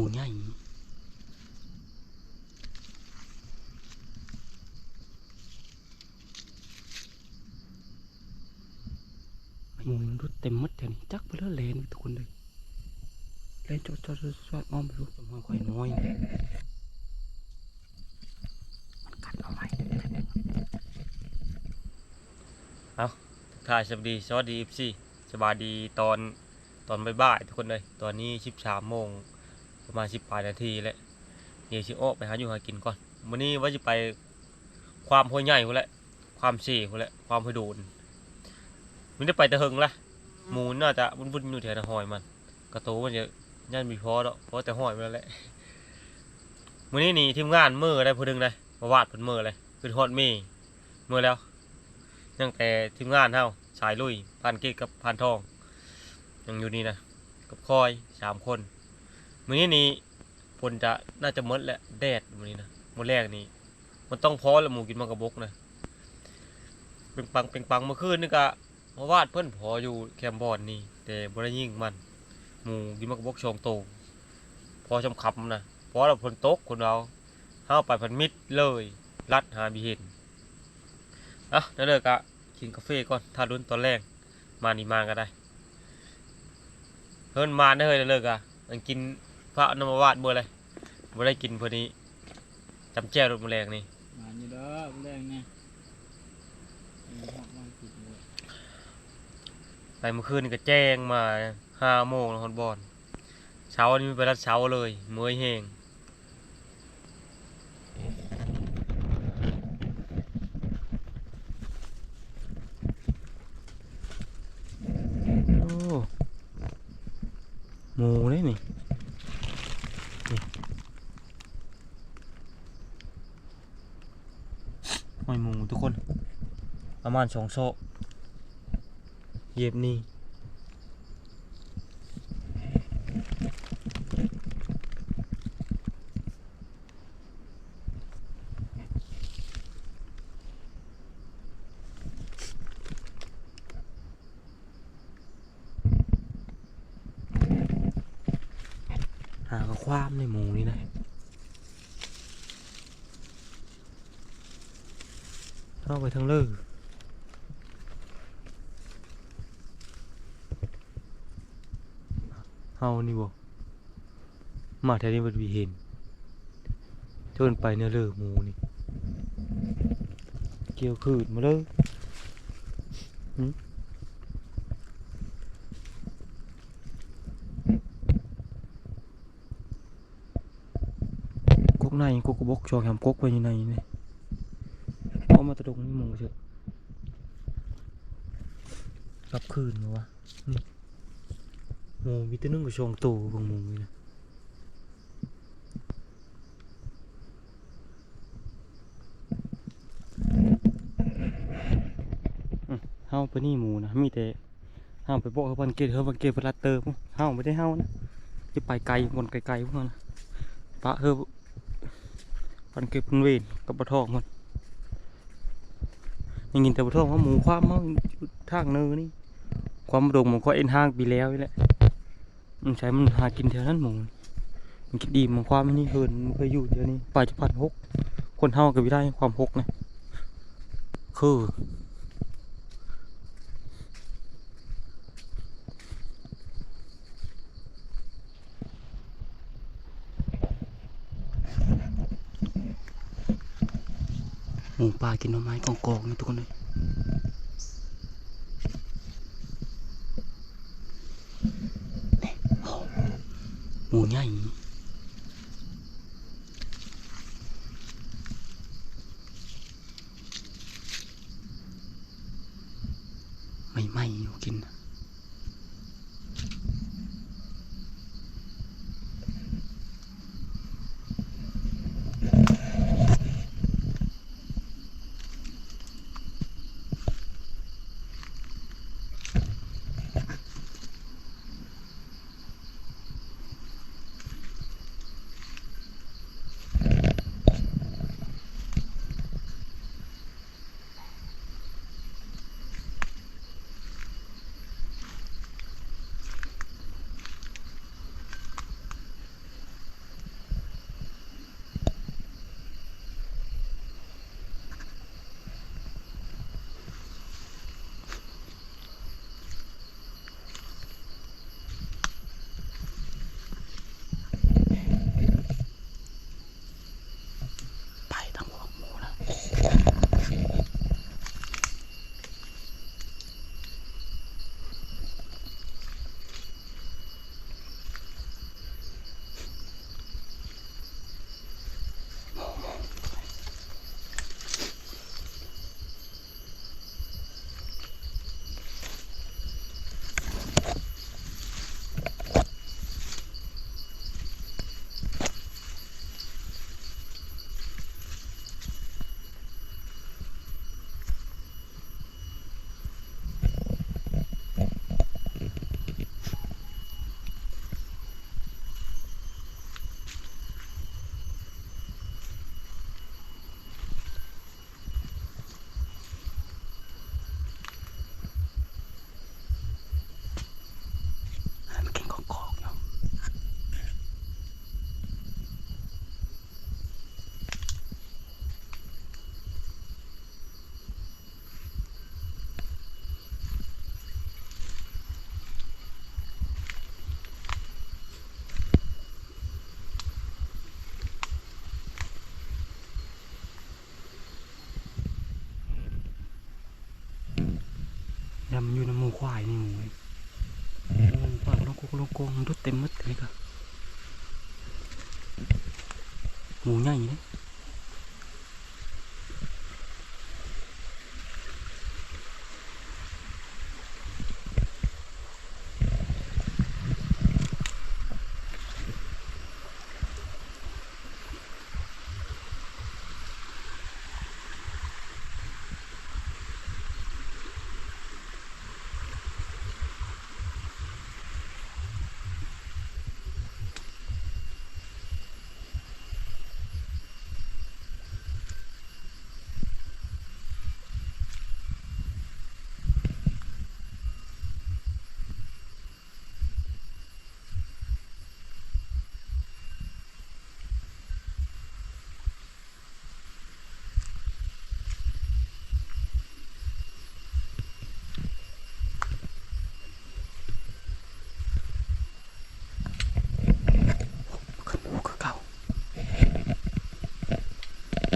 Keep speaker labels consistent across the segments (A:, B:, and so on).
A: มูใหญ่หมูมันรุดเต็มหมดแถวนี้จักไปแล้วเลนทุกคนเลยเลนจอดจอดจอดอดอ้อมไปรู้แต่มันค่อยน้อยมันกัดเอาไหม
B: ค่ะสวัสดีสวัสดีอีฟซีสบายดีตอนตอนบ่ายๆทุกคนเลย ตอนนี้สิบสามโมง ประมาณสิบปลายนาทีแล้วเดี๋ยวชิโอไปหาอยู่หากินก่อนวันนี้ว่าจะไปความห้วยใหญ่คนแหละความเสี่คนแหละความห้วยโดนมันได้ไปแต่เฮงละหมูน่าจะบุ่นๆอยู่แถวหอยมันกระโตมันจะย่านมีพอดอกเพราะแต่หอยมันแหละวันนี้นี่ทีมงานมือได้พูดดึงเลยมาวาดผลมือเลยคือฮอดมีมือแล้วตั้งแต่ทีมงานเฮาสายลุยพานเกตกับพานทองยังอยู่นี่นะกับคอยสามคน มื้อนี้นี่ฝนจะน่าจะมดแหละแดดมื้อนี้นะมื้อแรกนี่มันต้องพอแล้วหมูกินมังกระบกนะเป็นปังเป็นปังเมื่อคืนนี่ก็มาวาดเพิ่นพออยู่แคมป์บอนนี่แต่บ่ได้ยิงมันหมูกินมังกระบกชองโตพอชำคับนะพอเราฝนตกคนเราเฮาไปพันมิดเลยลัดหาบิเห็นอะนั่นเลยกะกินกาแฟก่อนถ้ารุ่นตอนแรกมานี่มาก็ได้เฮิรนมาได้เลยนั่นเลยกะมันกิน พระนมวาดเมื่อไรบ่ได้กินพอนี้จำแจ้วรถมอแรงนี่
C: มาอยู่เด้อแรงเนี่ยเออหอกมาผิดเลย
B: ไปเมื่อคืนนี่ก็แจ้งมาห้าโมงแล้วฮอนบอลเช้านี้ไปรัดเช้าเลยเมื่อยแห้งโอ้หมูเลยนี่ หอยหมูทุกคน ประ มาณสองโซเย็บนี่หากระความในหมูนี่นะเข้าไปทางเลิก เฮานี่บ่มาแถวนี้มันมีเห็นจนไปเนี่ยเลิกหมูนี่ เกี่ยวขืดมาเลยหึกกในกกกบกชอกแหมกกไปอยู่ในนี่เอามาตะดงนี่หมูเถอะรับคืนมาวะนี่ หมูมีแตัวนึงกับชองโตบางหมูนี่นะเฮาไปนี่หมูนะมีแต่เฮาไปโบกเขาพันเกตเขาพันเกตพลัดเตอร์พวกเฮาไม่ได้เฮานะจะไปไกลคนไกลๆพวกนั้นนะปะเฮอพันเกตพันเวนกับปลาทองมันยังกินแต่บ่ท้องว่าหมูความมันทางเนื้อนี่ความโด่งมันก็เอ็นห้างปีแล้วนี่แหละ มันใช้มันหากินแถวนั้นหมูมันคิดดีมันความนี่เฮินมันเคยอยู่เดี๋ยวนี้ไปจะพันหกคนเฮากับวิได้ความหกนะคือหมูป่ากินหน่อไม้กองๆนี่ทุกคนเลย มัน
A: อยู่ในหมูควายนี่หมูเลยมันปากลงโกงลงโกงมันรุดเต็มมัดเลยก็หมูใหญ่เนี่ย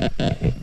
A: Yeah.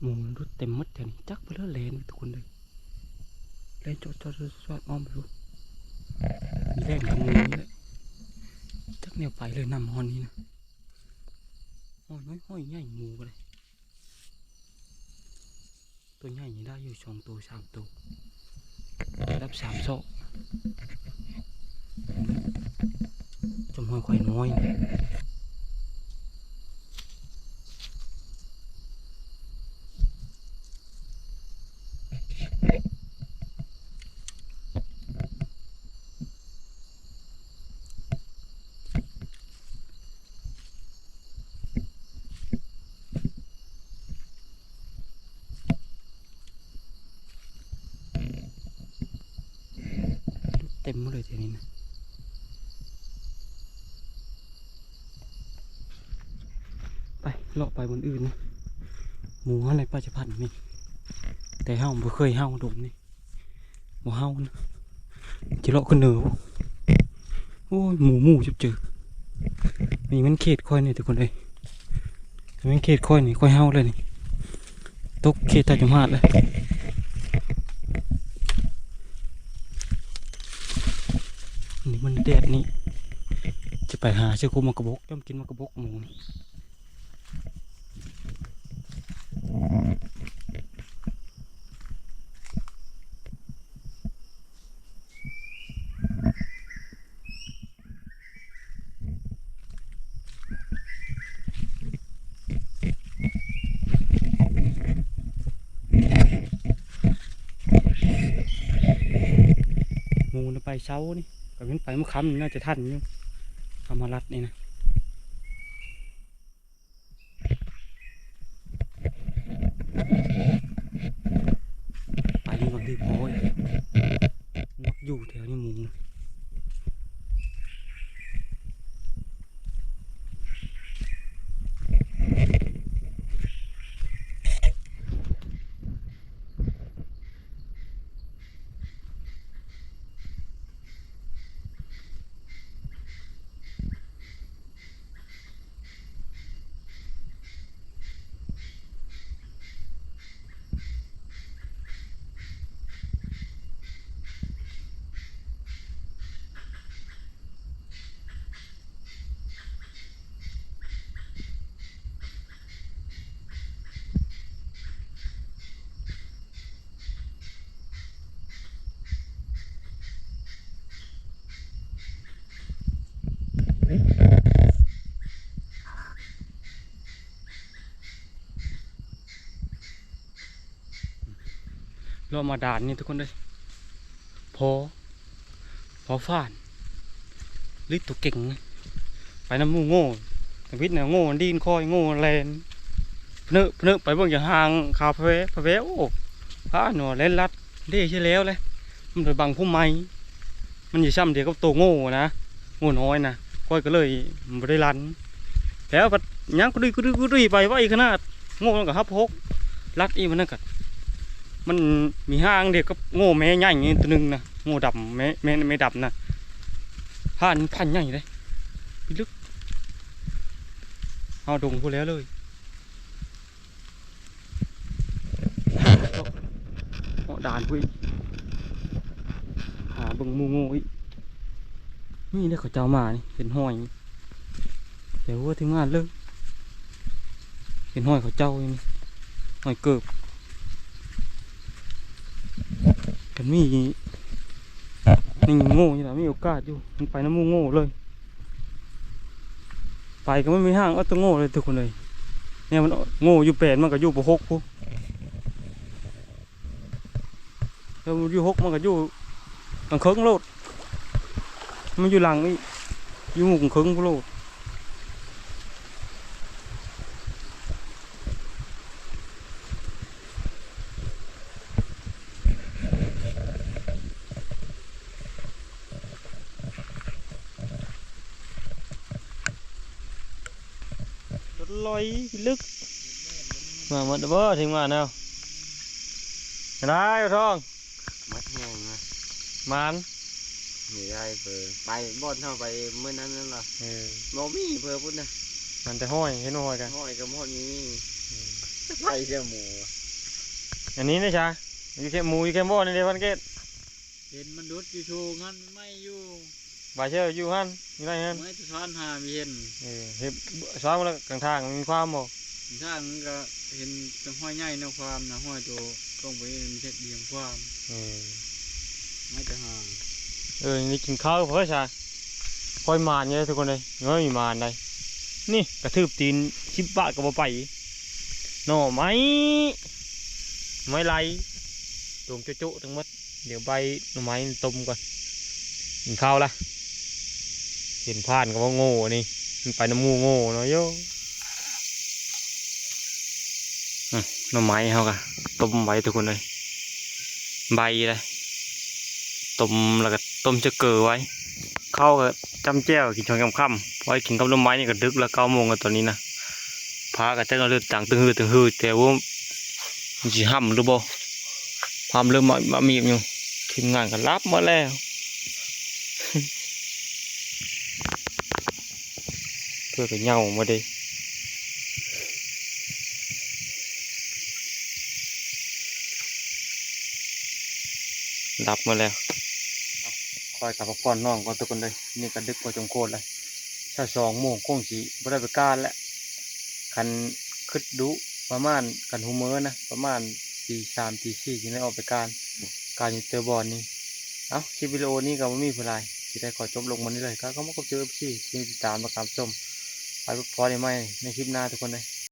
A: หมูรถเต็มหมดแถวนี้จักไปแล้วเลนทุกคนเลยเลนจอดจอดจอดจอดอ้อมไปรู้มีแรงกับหมูนี่แหละจักแนวไปเลยนำฮอนนี้นะห้อยน้อยห้อยใหญ่หมูก็เลยตัวใหญ่นี่ได้อยู่สองตัวสามตัวรับสามโซ่จมห้อยควายน้อย เต็มหมดเลยทีนี้นะไป เลาะไปบนอื่นนะหมูอะไรป้าจะพันนี่แต่เฮาบ่เคยเฮาดมนี่บ่เฮานะจะเลาะขึ้นเหนือโอ้ยหมูหมูจุบเจอนี่มันเขตค่อยนี่ทุกคนเอ้ยมันเขตค่อยนี่ค่อยเฮาเลยนี่ตกเขตตาจมหาดเลยนี่มันแดดนี่จะไปหาเชือกมมากระบกย่อมกินมากระบกหมูนี่ งูน่ะไปเช้านี่ก็เห็นไปเมื่อค่ำนี่น่าจะท่านอยู่ธรรมรัตน์นี่นะไปนี่บางทีพอยมักอยู่แถวนี้หมูนะ เรามาด่านนี่ทุกคนเลยพอ พอฟานลิตตัวเก่งนะไปน้ำมูโง่แต่วิทย์เนี่ยโง่ดีนคอยโง่แลนเพนอะเพนอไปเบิ่งอย่างห่างคาเฟ่คาเฟ่โอ้พระหนอเล่นลัดเด้ใช่แล้วเลยมันไปบังพุ่มไม้มันอยู่ซ้ำเดียวกับตัวโง่นะโง่น้อยนะคอยก็เลยไม่ได้รันแล้วปัดยังก็ดุยก็ดุยก็ดุยไปว่าไว้ขนาดโง่มันก็ฮับพกลัดอีมันนั่นกั มันมีห้างเดียวกับโง่แม่ใหญ่อย่างนี้ตัวหนึงนะโง่ดำแม่แม่ไม่ดำนะผ่านพันใหญ่เลยพิลึกเอาดงพูแล้วเลยเอาด่านพูอีกหาบิ่งมูโง่อีกนี่เนี่ยเขาเจ้ามานี่เห็นห้อยเดี๋ยวว่าถึงงานเลยเห็นห้อยเขาเจ้าอยู่นี่ห้อยเกิบ กันมีนี่โง่อยู่นะมีโอกาสอยู่มันไปน้ำหมูโง่เลย ไปก็ไม่มีห้างเอาตัวโง่เลยทุกคนเลยเนี่ยมันโง่อยู่แปดมันก็อยู่ปหกพูแล้วมันอยู่หกมันก็อยู่หลังเคิงโลดมันอยู่หลังนี่อยู่หมุงเคิงโลดรถลอยลึก มา หมดบ้อถึงมาแล้วนายทอง
C: มัดแห้งนะ
A: มาน
C: นี่ได้เบอร์ไปบ่อนเท่าไปเมื่อนั้นนั่นล่ะ
A: เออ
C: บ่มีเบอร์พุ่นนะ
A: มันแต่ห้อยเห็นห้อยกัน
C: ห้อยกับห้อยนี้ใส่เสื้อหมู
A: อันนี้นะจ๊ะอยู่แค่หมูอยู่แค่หม้อนี่เดียววันเกต
C: เห็นมันดุดอยู่โชว์งั้นไม่อยู่
A: บาเชื่ออยู่ฮั่นอยู่ไหนฮั่น
C: ไม่จะทานหามีเห็น
A: เออเฮ็ดซ้อมแล้วกลางทางมีความบ่
C: ถ้างมันก็เห็นเป็นห้อยใหญ่ในความนะห้อยตัวต้องไปมันเช็ดเดียงความ
A: เออ
C: ไม่จะหา
A: เออนี่กินข้าวเพื่อชาคอยมานเนี่ยทุกคนเลยยังไม่มีมานเลยนี่กระทืบตีนชิบบาทก็บ่ไปหน่อไม้ไม้ไรตรงโจ๊ะๆทั้งหมดเดี๋ยวใบหน่อไม้ต้มก่อนกินข้าวละเห็นผ่านก็ว่าโง่นี่มันไปน้ำงูโง่เนาะโยอะ หน่อไม้เขากะต้มไว้ทุกคนเลย ใบเลยต้มแล้วก็ต้มจะเกลือไว้ เข้าวก็จำแจ้วกินชองคำๆไว้กินกับหน่อไม้นี่ก็ดึกแล้วเก้าโมงกันตอนนี้นะพากันเจ้าเลือดต่างตึงหือตึงหือแต่ว่ามันสิห้ำหรือบ่พามเริ่มมามามีอยู่ทีมงานก็รับมาแล้วเพื่อไปเหงามาเด้รับมาแล้วคอยกับพ่อนน้องก่อนทุกคนเลยนี่ก็ดึกพอจงโคตรเลยถ้าสองโมงคงสีบ่ได้ไปการแล้วคันคึดดุประมาณกันหูเมอนะประมาณตีสามตีสี่จึงได้ออกไปการ การอยู่เจอบอลนี่เอาคลิปวิดีโอนี้ก็ไม่มีผู้ใดที่ได้ขอจบลงมันนี้เลยก็ก็มาพบเจอพี่ที่ติดตามประกามชมไปพบพอได้ไหมในคลิปหน้าทุกคนเลย